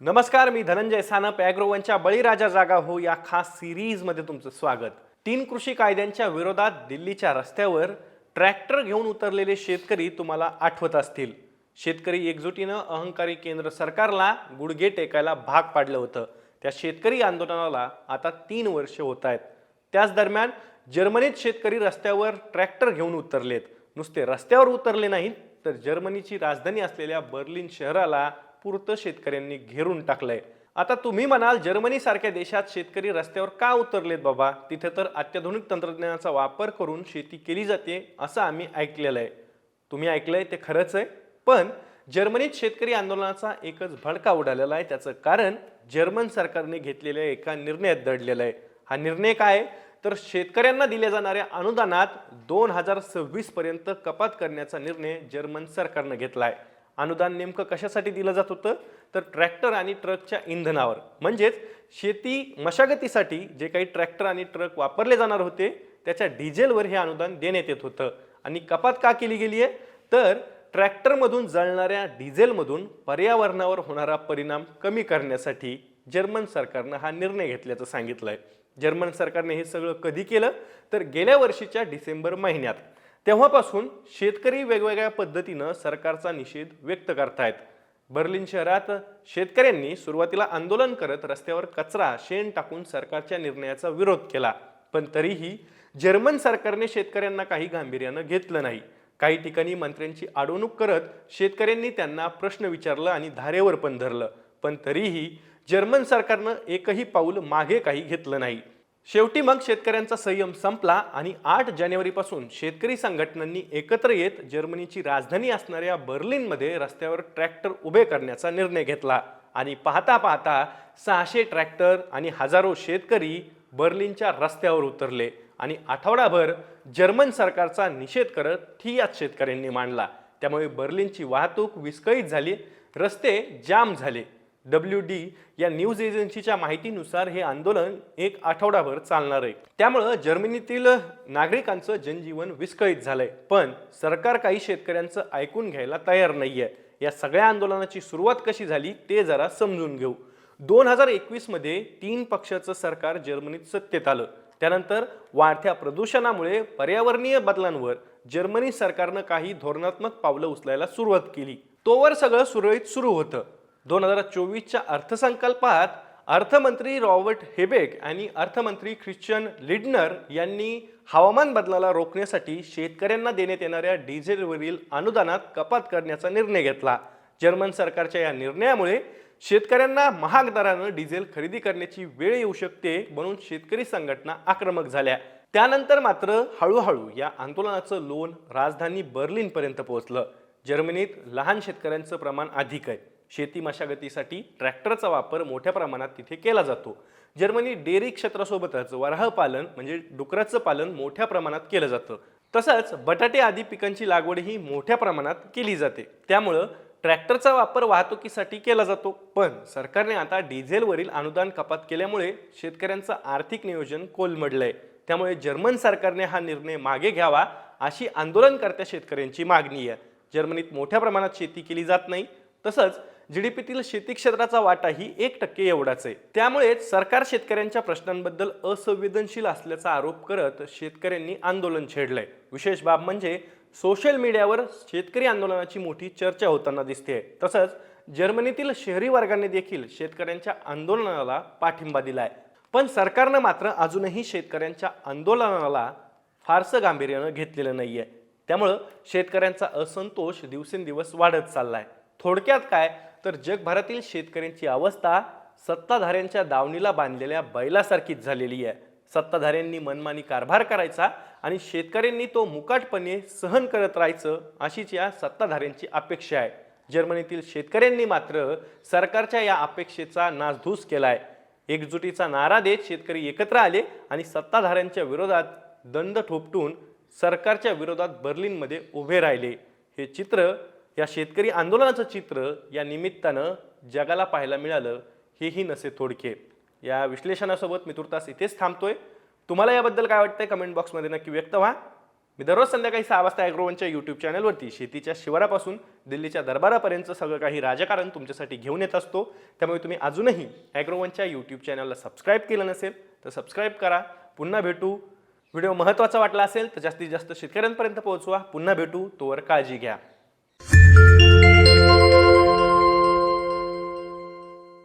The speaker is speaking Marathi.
नमस्कार मी धनंजय सानप ॲग्रोवनच्या बळीराजा जागा हो या खास सिरीजमध्ये तुमचं स्वागत. तीन कृषी कायद्यांच्या विरोधात दिल्लीच्या रस्त्यावर ट्रॅक्टर घेऊन उतरलेले शेतकरी तुम्हाला आठवत असतील. शेतकरी एकजुटीनं अहंकारी केंद्र सरकारला गुडघे टेकायला भाग पाडलं होतं. त्या शेतकरी आंदोलनाला आता तीन वर्ष होत आहेत त्याच दरम्यान जर्मनीत शेतकरी रस्त्यावर ट्रॅक्टर घेऊन उतरलेत. नुसते रस्त्यावर उतरले नाहीत तर जर्मनीची राजधानी असलेल्या बर्लिन शहराला पुरतं शेतकऱ्यांनी घेरून टाकलंय. आता तुम्ही म्हणाल जर्मनी सारख्या देशात शेतकरी रस्त्यावर का उतरलेत बाबा? तिथे तर अत्याधुनिक तंत्रज्ञानाचा वापर करून शेती केली जाते असं आम्ही ऐकलेलं आहे. तुम्ही ऐकलंय ते खरंच आहे. पण जर्मनीत शेतकरी आंदोलनाचा एकच भडका उडालेला आहे त्याचं कारण जर्मन सरकारने घेतलेल्या एका निर्णयात दडलेला आहे. हा निर्णय काय? तर शेतकऱ्यांना दिल्या जाणाऱ्या अनुदानात दोन हजार सव्वीस पर्यंत कपात करण्याचा निर्णय जर्मन सरकारनं घेतला आहे अनुदान नेमकं कशासाठी दिलं जात होतं? तर ट्रॅक्टर आणि ट्रकच्या इंधनावर. म्हणजेच शेती मशागतीसाठी जे काही ट्रॅक्टर आणि ट्रक वापरले जाणार होते त्याच्या डिझेलवर हे अनुदान देण्यात येत होतं. आणि कपात का केली गेली आहे? तर ट्रॅक्टरमधून जळणाऱ्या डिझेलमधून पर्यावरणावर होणारा परिणाम कमी करण्यासाठी जर्मन सरकारनं हा निर्णय घेतल्याचं सांगितलं आहे जर्मन सरकारने हे सगळं कधी केलं? तर गेल्या वर्षीच्या डिसेंबर महिन्यात. तेव्हापासून शेतकरी वेगवेगळ्या पद्धतीनं सरकारचा निषेध व्यक्त करतायत. बर्लिन शहरात शेतकऱ्यांनी सुरुवातीला आंदोलन करत रस्त्यावर कचरा शेण टाकून सरकारच्या निर्णयाचा विरोध केला. पण तरीही जर्मन सरकारने शेतकऱ्यांना काही गांभीर्यानं घेतलं नाही. काही ठिकाणी मंत्र्यांची अडवणूक करत शेतकऱ्यांनी त्यांना प्रश्न विचारला आणि धारेवर पण धरलं. पण तरीही जर्मन सरकारनं एकही पाऊल मागे काही घेतलं नाही. शेवटी मग शेतकऱ्यांचा संयम संपला आणि आठ जानेवारीपासून शेतकरी संघटनांनी एकत्र येत जर्मनीची राजधानी असणाऱ्या बर्लिनमध्ये रस्त्यावर ट्रॅक्टर उभे करण्याचा निर्णय घेतला. आणि पाहता पाहता सहाशे ट्रॅक्टर आणि हजारो शेतकरी बर्लिनच्या रस्त्यावर उतरले आणि आठवडाभर जर्मन सरकारचा निषेध करत ठियात शेतकऱ्यांनी मांडला. त्यामुळे बर्लिनची वाहतूक विस्कळीत झाली रस्ते जाम झाले. डब्ल्यू डी या न्यूज एजन्सीच्या माहितीनुसार हे आंदोलन एक आठवडाभर चालणार आहे. त्यामुळं जर्मनीतील नागरिकांचं जनजीवन विस्कळीत झालंय. पण सरकार काही शेतकऱ्यांचं ऐकून घ्यायला तयार नाहीये. या सगळ्या आंदोलनाची सुरुवात कशी झाली ते जरा समजून घेऊ. दोन हजार एकवीसमध्ये तीन पक्षाचं सरकार जर्मनीत सत्तेत आलं. त्यानंतर वाढत्या प्रदूषणामुळे पर्यावरणीय बदलांवर जर्मनी सरकारनं काही धोरणात्मक पावलं उचलायला सुरुवात केली. तोवर सगळं सुरळीत सुरू होतं. दोन हजार चोवीसच्या अर्थसंकल्पात अर्थमंत्री रॉबर्ट हेबेक आणि अर्थमंत्री ख्रिश्चन लिडनर यांनी हवामान बदलाला रोखण्यासाठी शेतकऱ्यांना देण्यात येणाऱ्या डिझेलवरील अनुदानात कपात करण्याचा निर्णय घेतला. जर्मन सरकारच्या या निर्णयामुळे शेतकऱ्यांना महाग दरानं डिझेल खरेदी करण्याची वेळ येऊ शकते म्हणून शेतकरी संघटना आक्रमक झाल्या. त्यानंतर मात्र हळूहळू या आंदोलनाचं लोन राजधानी बर्लिनपर्यंत पोहोचलं. जर्मनीत लहान शेतकऱ्यांचं प्रमाण अधिक आहे. शेती मशागतीसाठी ट्रॅक्टरचा वापर मोठ्या प्रमाणात तिथे केला जातो. जर्मनी डेअरी क्षेत्रासोबतच वराह पालन म्हणजे डुकराचं पालन मोठ्या प्रमाणात केलं जातं. तसंच बटाटे आदी पिकांची लागवडही मोठ्या प्रमाणात केली जाते. त्यामुळं ट्रॅक्टरचा वापर वाहतुकीसाठी केला जातो. पण सरकारने आता डिझेलवरील अनुदान कपात केल्यामुळे शेतकऱ्यांचं आर्थिक नियोजन कोलमडलंय. त्यामुळे जर्मन सरकारने हा निर्णय मागे घ्यावा अशी आंदोलनकर्त्या शेतकऱ्यांची मागणी आहे. जर्मनीत मोठ्या प्रमाणात शेती केली जात नाही. तसंच जीडीपीतील शेती क्षेत्राचा वाटा ही एक टक्के एवढाच आहे. त्यामुळेच सरकार शेतकऱ्यांच्या प्रश्नांबद्दल असंवेदनशील असल्याचा आरोप करत शेतकऱ्यांनी आंदोलन छेडलंय. विशेष बाब म्हणजे सोशल मीडियावर शेतकरी आंदोलनाची मोठी चर्चा होताना दिसते तसंच जर्मनीतील शहरी वर्गाने देखील शेतकऱ्यांच्या आंदोलनाला पाठिंबा दिलाय. पण सरकारनं मात्र अजूनही शेतकऱ्यांच्या आंदोलनाला फारसं गांभीर्यानं घेतलेलं नाहीये. त्यामुळं शेतकऱ्यांचा असंतोष दिवसेंदिवस वाढत चाललाय. थोडक्यात काय? तर जगभरातील शेतकऱ्यांची अवस्था सत्ताधाऱ्यांच्या दावणीला बांधलेल्या बैलासारखीच झालेली आहे. सत्ताधाऱ्यांनी मनमानी कारभार करायचा आणि शेतकऱ्यांनी तो मुकाटपणे सहन करत राहायचं अशीच या सत्ताधाऱ्यांची अपेक्षा आहे. जर्मनीतील शेतकऱ्यांनी मात्र सरकारच्या या अपेक्षेचा नासधूस केला आहे एकजुटीचा नारा देत शेतकरी एकत्र आले आणि सत्ताधाऱ्यांच्या विरोधात दंड ठोपटून सरकारच्या विरोधात बर्लिनमध्ये उभे राहिले. हे चित्र या शेतकरी आंदोलनाचं चित्र या निमित्तानं जगाला पाहायला मिळालं हेही नसे थोडके. या विश्लेषणासोबत मी तुर्तास इथेच थांबतोय. तुम्हाला याबद्दल काय वाटतंय कमेंट बॉक्समध्ये नक्की व्यक्त व्हा. मी दररोज संध्याकाळी सहा वाजता ॲग्रोवनच्या यूट्यूब चॅनलवरती शेतीच्या शिवारापासून दिल्लीच्या दरबारापर्यंत सगळं काही राजकारण तुमच्यासाठी घेऊन येत असतो. त्यामुळे तुम्ही अजूनही ॲग्रोवनच्या यूट्यूब चॅनलला सबस्क्राईब केलं नसेल तर सबस्क्राईब करा. पुन्हा भेटू. व्हिडिओ महत्त्वाचा वाटला असेल तर जास्तीत जास्त शेतकऱ्यांपर्यंत पोहोचवा. पुन्हा भेटू. तोवर काळजी घ्या.